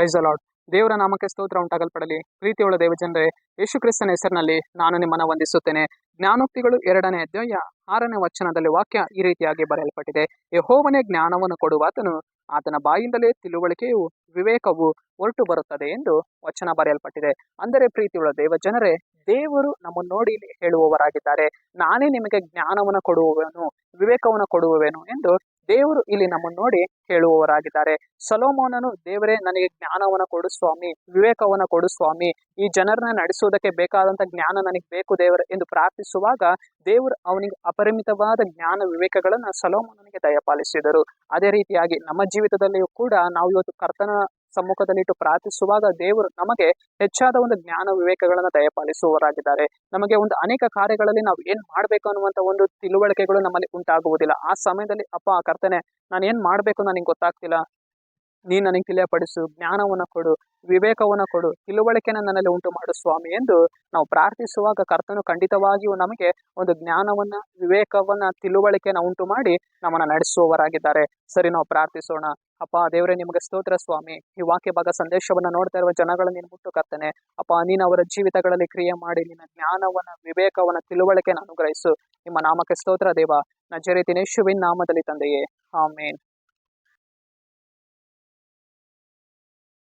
Price ಅಲಾಡ್ ದೇವರ ನಾಮಕ್ಕೆ ಸ್ತೋತ್ರ ಉಂಟಾಗಲ್ಪಡಲಿ. ಪ್ರೀತಿಯುಳ್ಳ ದೇವಜನರೇ ಯೇಸು ಕ್ರಿಸ್ತನ ಹೆಸರಿನಲ್ಲಿ ನಾನು ನಿಮ್ಮನ್ನು ವಂದಿಸುತ್ತೇನೆ. ಜ್ಞಾನೋಕ್ತಿಗಳು ಎರಡನೇ ಅಧ್ಯಾಯ ಆರನೇ ವಚನದಲ್ಲಿ ವಾಕ್ಯ ಈ ರೀತಿಯಾಗಿ ಬರೆಯಲ್ಪಟ್ಟಿದೆ. ಯಹೋವನೇ ಜ್ಞಾನವನ್ನು ಕೊಡುವಾತನು, ಆತನ ಬಾಯಿಂದಲೇ ತಿಳುವಳಿಕೆಯು ವಿವೇಕವು ಹೊರಟು ಬರುತ್ತದೆ ಎಂದು ವಚನ ಬರೆಯಲ್ಪಟ್ಟಿದೆ. ಅಂದರೆ ಪ್ರೀತಿಯುಳ್ಳ ದೇವಜನರೇ, ದೇವರು ನಮ್ಮನ್ನು ನೋಡಿ ಹೇಳುವವರಾಗಿದ್ದಾರೆ. ನಾನೇ ನಿಮಗೆ ಜ್ಞಾನವನ್ನು ಕೊಡುವವನು ವಿವೇಕವನ್ನು ಕೊಡುವವೇನು ಎಂದು ದೇವರು ಇಲ್ಲಿ ನಮ್ಮನ್ನು ನೋಡಿ ಹೇಳುವವರಾಗಿದ್ದಾರೆ. ಸೊಲೋಮೋನನು, ದೇವರೇ, ನನಗೆ ಜ್ಞಾನವನ್ನು ಕೊಡು ಸ್ವಾಮಿ, ವಿವೇಕವನ್ನು ಕೊಡು ಸ್ವಾಮಿ, ಈ ಜನರನ್ನ ನಡೆಸುವುದಕ್ಕೆ ಬೇಕಾದಂತ ಜ್ಞಾನ ನನಗೆ ಬೇಕು ದೇವರ ಎಂದು ಪ್ರಾರ್ಥಿಸುವಾಗ ದೇವರು ಅವನಿಗೆ ಅಪರಿಮಿತವಾದ ಜ್ಞಾನ ವಿವೇಕಗಳನ್ನ ಸಲೋಮೋನನಿಗೆ ದಯಪಾಲಿಸಿದರು. ಅದೇ ರೀತಿಯಾಗಿ ನಮ್ಮ ಜೀವಿತದಲ್ಲಿಯೂ ಕೂಡ ನಾವು ಇವತ್ತು ಕರ್ತನ ಸಮ್ಮುಖದಲ್ಲಿಟ್ಟು ಪ್ರಾರ್ಥಿಸುವಾಗ ದೇವರು ನಮಗೆ ಹೆಚ್ಚಾದ ಒಂದು ಜ್ಞಾನ ವಿವೇಕಗಳನ್ನ ದಯಪಾಲಿಸುವವರಾಗಿದ್ದಾರೆ. ನಮಗೆ ಒಂದು ಅನೇಕ ಕಾರ್ಯಗಳಲ್ಲಿ ನಾವು ಏನ್ ಮಾಡ್ಬೇಕು ಅನ್ನುವಂತ ಒಂದು ತಿಳುವಳಿಕೆಗಳು ನಮ್ಮಲ್ಲಿ ಉಂಟಾಗುವುದಿಲ್ಲ. ಆ ಸಮಯದಲ್ಲಿ, ಅಪ್ಪ, ಕರ್ತನೆ ನಾನು ಏನ್ ಮಾಡ್ಬೇಕು ನನಗೆ ಗೊತ್ತಾಗ್ತಿಲ್ಲ. ನೀ ನನಗೆ ತಿಳಿಯಪಡಿಸು, ಜ್ಞಾನವನ್ನ ಕೊಡು, ವಿವೇಕವನ್ನ ಕೊಡು, ತಿಳುವಳಿಕೆನ ನನ್ನಲ್ಲಿ ಉಂಟು ಮಾಡು ಸ್ವಾಮಿ ಎಂದು ನಾವು ಪ್ರಾರ್ಥಿಸುವಾಗ ಕರ್ತನು ಖಂಡಿತವಾಗಿಯೂ ನಮಗೆ ಒಂದು ಜ್ಞಾನವನ್ನ, ವಿವೇಕವನ್ನ, ತಿಳುವಳಿಕೆನ ಉಂಟು ಮಾಡಿ ನಮ್ಮನ್ನ ನಡೆಸುವವರಾಗಿದ್ದಾರೆ. ಸರಿ, ನಾವು ಪ್ರಾರ್ಥಿಸೋಣ. ಅಪ್ಪ, ದೇವರೇ, ನಿಮಗೆ ಸ್ತೋತ್ರ ಸ್ವಾಮಿ. ಈ ವಾಕ್ಯ ಭಾಗ ಸಂದೇಶವನ್ನ ನೋಡ್ತಾ ಇರುವ ಜನಗಳನ್ನ ನೀನು ಮುಟ್ಟು ಕರ್ತನೆ. ಅಪ್ಪ, ನೀನು ಅವರ ಜೀವಿತಗಳಲ್ಲಿ ಕ್ರಿಯೆ ಮಾಡಿ ನಿನ್ನ ಜ್ಞಾನವನ್ನ, ವಿವೇಕವನ್ನ, ತಿಳುವಳಿಕೆನ ಅನುಗ್ರಹಿಸು. ನಿಮ್ಮ ನಾಮಕ್ಕೆ ಸ್ತೋತ್ರ ದೇವ. ನಜರೇತಿನೇಶುವಿನ ನಾಮದಲ್ಲಿ ತಂದೆಯೇ. ಆಮೇನ್.